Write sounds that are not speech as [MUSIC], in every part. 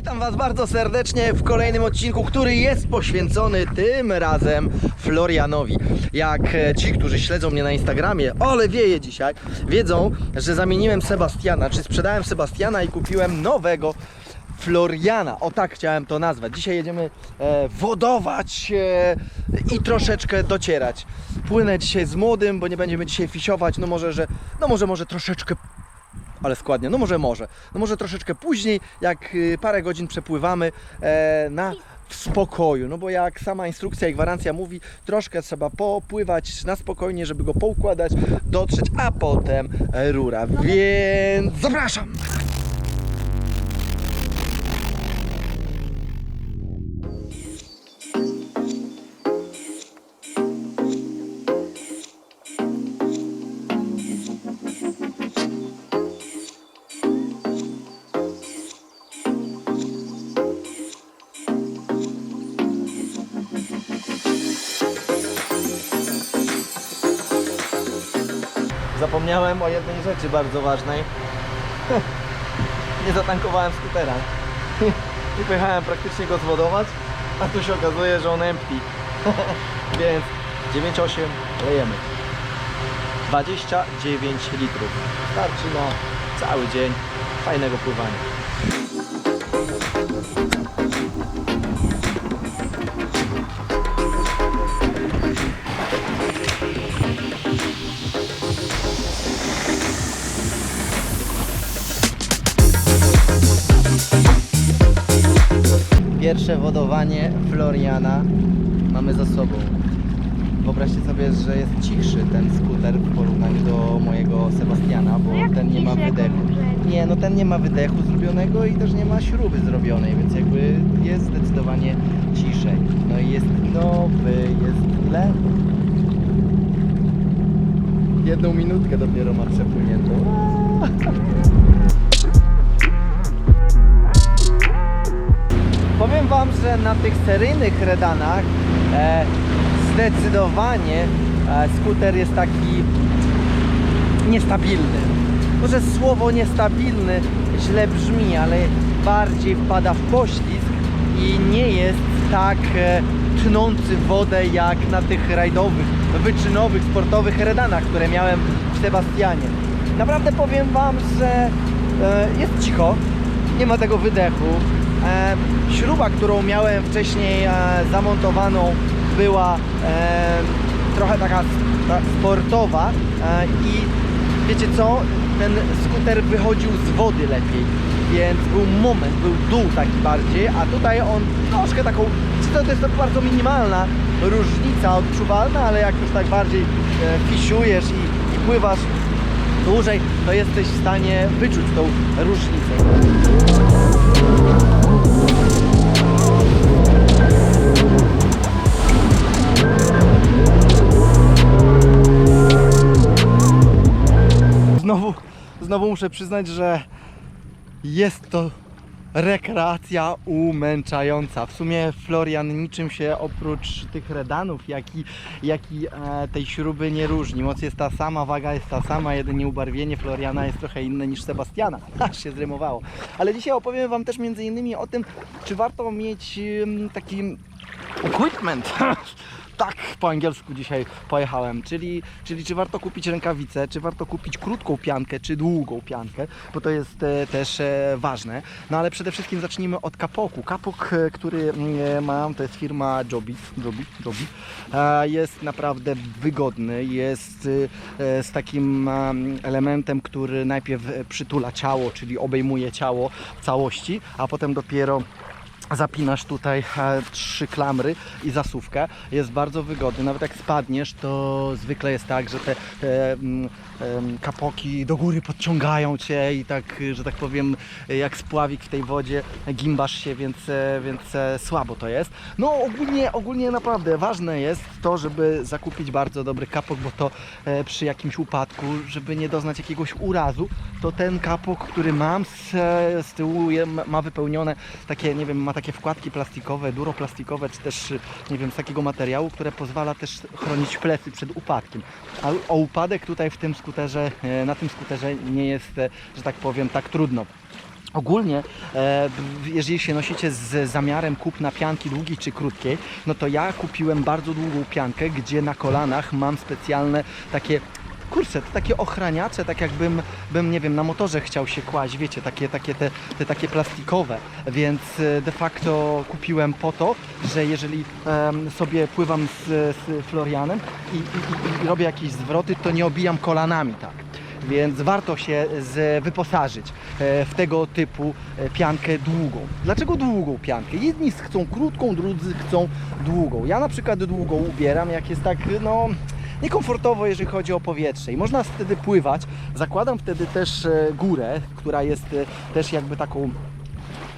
Witam Was bardzo serdecznie w kolejnym odcinku, który jest poświęcony tym razem Florianowi. Jak e, ci, którzy śledzą mnie na Instagramie, ale wieje dzisiaj, wiedzą, że zamieniłem Sebastiana, czy sprzedałem Sebastiana i kupiłem nowego Floriana. O tak chciałem to nazwać. Dzisiaj jedziemy e, wodować e, i troszeczkę docierać. Płynę dzisiaj z młodym, bo nie będziemy dzisiaj fisiować. No może, że, no może, może troszeczkę ale składnie, no może może, no może troszeczkę później, jak y, parę godzin przepływamy e, na w spokoju, no bo jak sama instrukcja i gwarancja mówi, troszkę trzeba popływać na spokojnie, żeby go poukładać, dotrzeć, a potem rura, więc zapraszam! Zapomniałem o jednej rzeczy bardzo ważnej. [LAUGHS] Nie zatankowałem skutera. [LAUGHS] I pojechałem praktycznie go zwodować, a tu się okazuje, że on empty. [LAUGHS] Więc 9,8 lejemy. 29 litrów. Starczy na cały dzień fajnego pływania. Pierwsze wodowanie Floriana mamy za sobą. Wyobraźcie sobie, że jest cichszy ten skuter w porównaniu do mojego Sebastiana, bo jak ten nie ma ciszy, jak wydechu. on Nie, no ten nie ma wydechu zrobionego i też nie ma śruby zrobionej, więc jakby jest zdecydowanie ciszej. No i jest nowy, jest ile? Jedną minutkę dopiero ma przepłyniętą. [LAUGHS] [LAUGHS] Powiem Wam, że na tych seryjnych redanach e, zdecydowanie e, skuter jest taki niestabilny. Może słowo niestabilny źle brzmi, ale bardziej wpada w poślizg i nie jest tak e, tnący wodę jak na tych rajdowych, wyczynowych, sportowych redanach, które miałem w Sebastianie. Naprawdę powiem Wam, że e, jest cicho, nie ma tego wydechu. E, śruba, którą miałem wcześniej e, zamontowaną, była e, trochę taka ta sportowa i wiecie co? Ten skuter wychodził z wody lepiej, więc był moment, był dół taki bardziej, a tutaj on troszkę taką, to, jest to bardzo minimalna różnica odczuwalna, ale jak już tak bardziej fisiujesz i, i pływasz dłużej, to jesteś w stanie wyczuć tą różnicę. Znowu, znowu muszę przyznać, że jest to rekreacja umęczająca. W sumie Florian niczym się oprócz tych redanów, jak i, jak i e, tej śruby nie różni. Moc jest ta sama, waga jest ta sama, jedynie ubarwienie Floriana jest trochę inne niż Sebastiana. [LAUGHS] Aż się zrymowało. Ale dzisiaj opowiem Wam też między innymi o tym, czy warto mieć taki equipment. [LAUGHS] Tak, po angielsku dzisiaj pojechałem, czyli, czyli czy warto kupić rękawice, czy warto kupić krótką piankę, czy długą piankę, bo to jest e, też e, ważne. No ale przede wszystkim zacznijmy od kapoku. Kapok, e, który mm, mam, to jest firma Joby, Joby. E, jest naprawdę wygodny, jest z takim em, elementem, który najpierw przytula ciało, czyli obejmuje ciało w całości, a potem dopiero zapinasz tutaj e, trzy klamry i zasuwkę. Jest bardzo wygodny. Nawet jak spadniesz, to zwykle jest tak, że te, te mm, kapoki do góry podciągają cię i tak, że tak powiem, jak spławik w tej wodzie, gimbasz się, więc, e, więc e, słabo to jest. No ogólnie, ogólnie naprawdę ważne jest to, żeby zakupić bardzo dobry kapok, bo to przy jakimś upadku, żeby nie doznać jakiegoś urazu, to ten kapok, który mam z, z tyłu ma wypełnione takie, nie wiem, ma takie wkładki plastikowe, duroplastikowe, czy też, nie wiem, z takiego materiału, które pozwala też chronić plecy przed upadkiem. A o upadek tutaj w tym skuterze, e, na tym skuterze nie jest, e, że tak powiem, tak trudno. Ogólnie, e, jeżeli się nosicie z zamiarem kupna pianki długiej czy krótkiej, no to ja kupiłem bardzo długą piankę, gdzie na kolanach mam specjalne takie kurczę, to takie ochraniacze, tak jakbym, bym, nie wiem, na motorze chciał się kłaść, wiecie, takie, takie te, te takie plastikowe, więc e, de facto kupiłem po to, że jeżeli em, sobie pływam z, z Florianem i, i, i, i robię jakieś zwroty, to nie obijam kolanami, tak więc warto się z, wyposażyć e, w tego typu e, piankę długą. Dlaczego długą piankę? Jedni chcą krótką, drudzy chcą długą. Ja na przykład długą ubieram, jak jest tak, no niekomfortowo, jeżeli chodzi o powietrze i można wtedy pływać. Zakładam wtedy też e, górę, która jest e, też jakby taką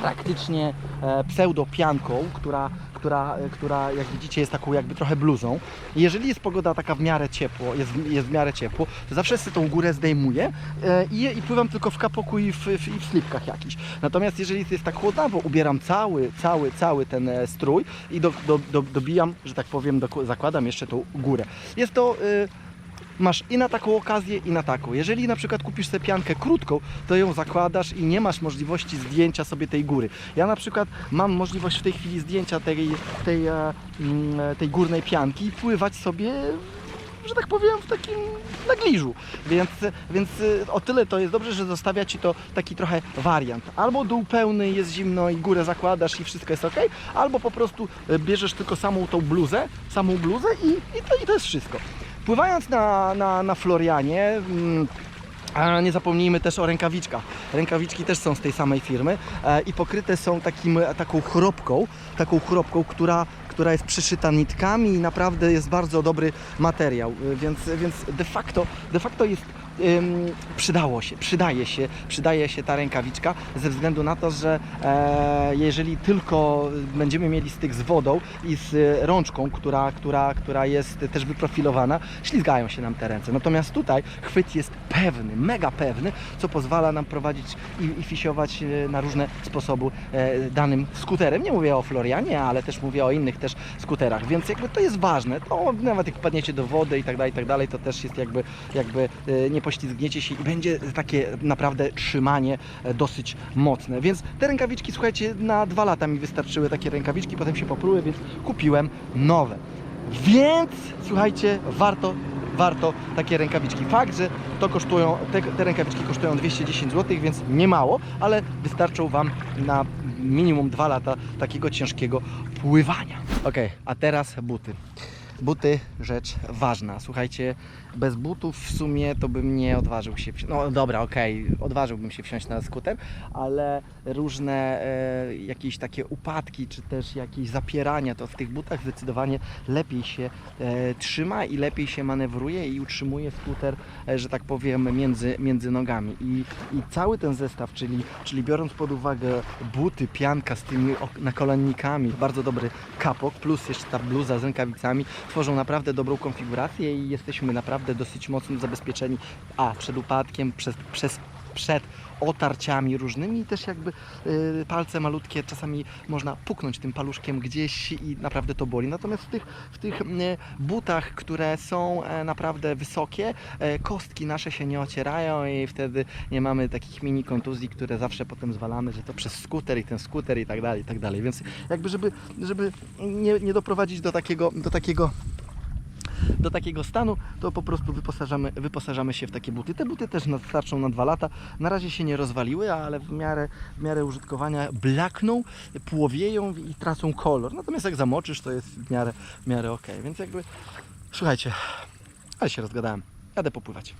praktycznie e, pseudopianką, która, która, która jak widzicie jest taką jakby trochę bluzą. Jeżeli jest pogoda taka w miarę ciepło, jest, jest w miarę ciepło, to zawsze sobie tą górę zdejmuję e, i, i pływam tylko w kapoku i w, w, w slipkach jakichś. Natomiast jeżeli jest tak chłodnawo, ubieram cały, cały, cały ten e, strój i do, do, do, dobijam, że tak powiem, do, zakładam jeszcze tą górę. Jest to... E, masz i na taką okazję, i na taką. Jeżeli na przykład kupisz sobie piankę krótką, to ją zakładasz i nie masz możliwości zdjęcia sobie tej góry. Ja na przykład mam możliwość w tej chwili zdjęcia tej, tej, e, mm, tej górnej pianki i pływać sobie że tak powiem, w takim nagliżu. Więc, więc y, o tyle to jest dobrze, że zostawia Ci to taki trochę wariant. Albo dół pełny, jest zimno i górę zakładasz i wszystko jest ok, albo po prostu bierzesz tylko samą tą bluzę, samą bluzę i, i, to, i to jest wszystko. Pływając na, na, na Florianie, mm, a nie zapomnijmy też o rękawiczkach. Rękawiczki też są z tej samej firmy e, i pokryte są takim, taką chropką, taką chropką, która, która jest przyszyta nitkami i naprawdę jest bardzo dobry materiał, e, więc, więc de, facto, de facto jest ym, przydało się, przydaje się, przydaje się ta rękawiczka ze względu na to, że e, jeżeli tylko będziemy mieli styk z wodą i z rączką, która, która, która jest też wyprofilowana, ślizgają się nam te ręce. Natomiast tutaj chwyt jest pewny, mega pewny, co pozwala nam prowadzić i, i fisiować e, na różne sposoby e, danym skuterem. Nie mówię o Florianie, ale też mówię o innych też skuterach, więc jakby to jest ważne. To nawet jak wpadniecie do wody i tak dalej, i tak dalej, to też jest jakby, jakby e, nie poślizgniecie się i będzie takie naprawdę trzymanie e, dosyć mocne. Więc te rękawiczki, słuchajcie, na dwa lata mi wystarczyły takie rękawiczki, potem się popruły, więc kupiłem nowe. Więc słuchajcie, warto warto takie rękawiczki. Fakt, że to kosztują, te, te rękawiczki kosztują 210 zł, więc nie mało, ale wystarczą Wam na minimum 2 lata takiego ciężkiego pływania. Ok, a teraz buty. Buty, rzecz ważna. Słuchajcie, bez butów w sumie to bym nie odważył się. wsi- No dobra, okej, odważyłbym się wsiąść na skuter, ale różne e, jakieś takie upadki, czy też jakieś zapierania, to w tych butach zdecydowanie lepiej się e, trzyma i lepiej się manewruje i utrzymuje skuter, e, że tak powiem, między, między nogami. I, I cały ten zestaw, czyli, czyli biorąc pod uwagę buty, pianka z tymi ok- nakolennikami, bardzo dobry kapok, plus jeszcze ta bluza z rękawicami, tworzą naprawdę dobrą konfigurację i jesteśmy naprawdę dosyć mocno zabezpieczeni, a przed upadkiem, przez, przez, przed otarciami różnymi i też jakby y, palce malutkie czasami można puknąć tym paluszkiem gdzieś i naprawdę to boli. Natomiast w tych, w tych butach, które są e, naprawdę wysokie, e, kostki nasze się nie ocierają i wtedy nie mamy takich mini kontuzji, które zawsze potem zwalamy, że to przez skuter i ten skuter i tak dalej, i tak dalej. Więc jakby żeby, żeby nie, nie doprowadzić do takiego, do takiego do takiego stanu, to po prostu wyposażamy, wyposażamy się w takie buty. Te buty też starczą na dwa lata. Na razie się nie rozwaliły, ale w miarę, w miarę użytkowania blakną, płowieją i tracą kolor. Natomiast jak zamoczysz, to jest w miarę, w miarę ok. Więc jakby, słuchajcie, ale się rozgadałem. Jadę popływać.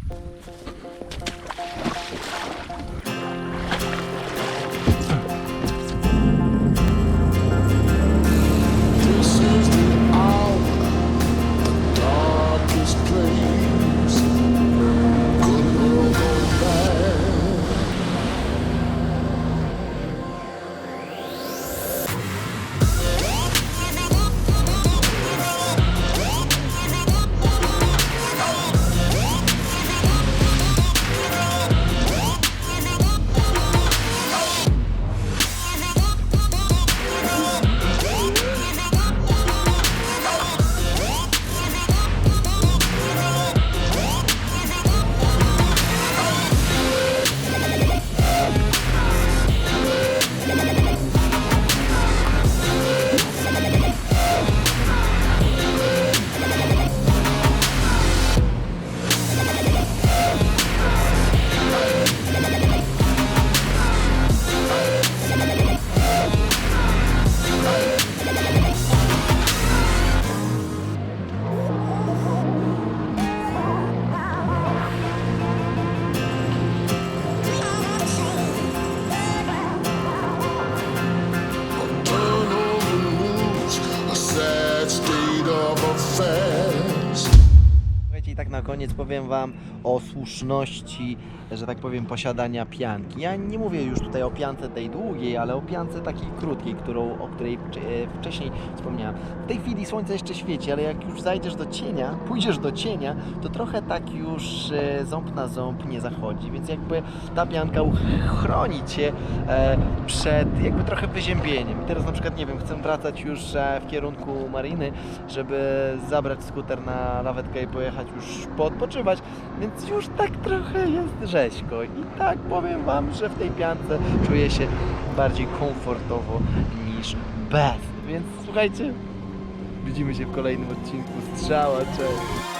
Koniec powiem Wam o słuszności, że tak powiem, posiadania pianki. Ja nie mówię już tutaj o piance tej długiej, ale o piance takiej krótkiej, którą, o której e, wcześniej wspomniałem. W tej chwili słońce jeszcze świeci, ale jak już zajdziesz do cienia, pójdziesz do cienia, to trochę tak już e, ząb na ząb nie zachodzi, więc jakby ta pianka chroni Cię e, przed jakby trochę wyziębieniem. I teraz na przykład, nie wiem, chcę wracać już w kierunku mariny, żeby zabrać skuter na lawetkę i pojechać już poodpoczywać, więc już tak trochę jest rzeźko. I tak powiem Wam, że w tej piance czuję się bardziej komfortowo niż bez. Więc słuchajcie, widzimy się w kolejnym odcinku Strzała, cześć!